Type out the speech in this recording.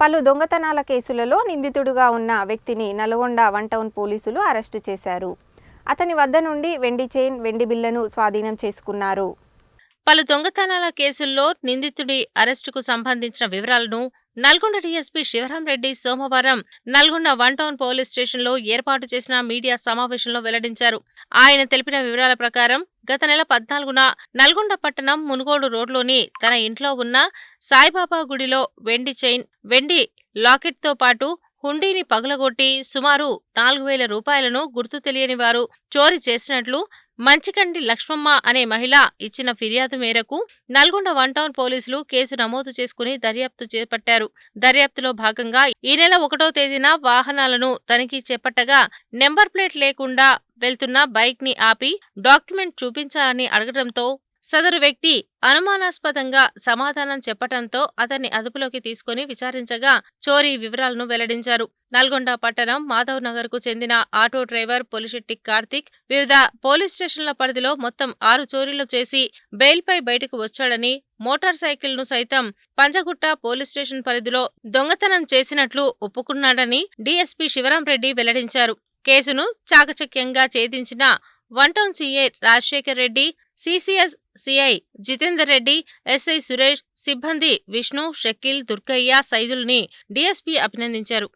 పలు దొంగతనాల కేసులలో నిందితుడుగా ఉన్న వ్యక్తిని నల్గొండ వన్ టౌన్ పోలీసులు అరెస్టు చేశారు. అతని వద్ద నుండి వెండి చైన్ వెండి బిల్లను స్వాధీనం చేసుకున్నారు. పలు దొంగతనాల కేసుల్లో నిందితుడి అరెస్టుకు సంబంధించిన వివరాలను నల్గొండ డీఎస్పీ శివరాంరెడ్డి సోమవారం నల్గొండ వన్ టౌన్ పోలీస్ స్టేషన్లో ఏర్పాటు చేసిన మీడియా సమావేశంలో వెల్లడించారు. ఆయన తెలిపిన వివరాల ప్రకారం గత నెల పద్నాలుగున నల్గొండ పట్టణం మునుగోడు రోడ్లోని తన ఇంట్లో ఉన్న సాయిబాబా గుడిలో వెండి చైన్ వెండి లాకెట్తో పాటు హుండీని పగులగొట్టి సుమారు నాలుగు వేల రూపాయలను గుర్తు తెలియని వారు చోరీ చేసినట్లు మంచికండి లక్ష్మమ్మ అనే మహిళ ఇచ్చిన ఫిర్యాదు మేరకు Nalgonda one town police case నమోదు చేసుకుని దర్యాప్తు చేపట్టారు. దర్యాప్తులో భాగంగా ఈ నెల ఒకటో తేదీన వాహనాలను తనిఖీ చేపట్టగా నెంబర్ ప్లేట్ లేకుండా వెళ్తున్న బైక్ని ఆపి డాక్యుమెంట్ చూపించాలని అడగడంతో సదరు వ్యక్తి అనుమానాస్పదంగా సమాధానం చెప్పటంతో అతన్ని అదుపులోకి తీసుకుని విచారించగా చోరీ వివరాలను వెల్లడించారు. నల్గొండ పట్టణం మాధవ్ నగర్కు చెందిన ఆటో డ్రైవర్ పొలిశెట్టి కార్తిక్ వివిధ పోలీస్ స్టేషన్ల పరిధిలో మొత్తం ఆరు చోరీలు చేసి బెయిల్పై బయటకు వచ్చాడని మోటార్ సైకిల్ను సైతం పంజగుట్ట పోలీస్ స్టేషన్ పరిధిలో దొంగతనం చేసినట్లు ఒప్పుకున్నాడని డీఎస్పీ శివరాంరెడ్డి వెల్లడించారు. కేసును చాకచక్యంగా ఛేదించిన one town CA Rajasekhar Reddy CCS CI Jitender Reddy SI Suresh సిబ్బంది విష్ణు షకీల్ దుర్గయ్య సైదుల్ని డీఎస్పీ అభినందించారు.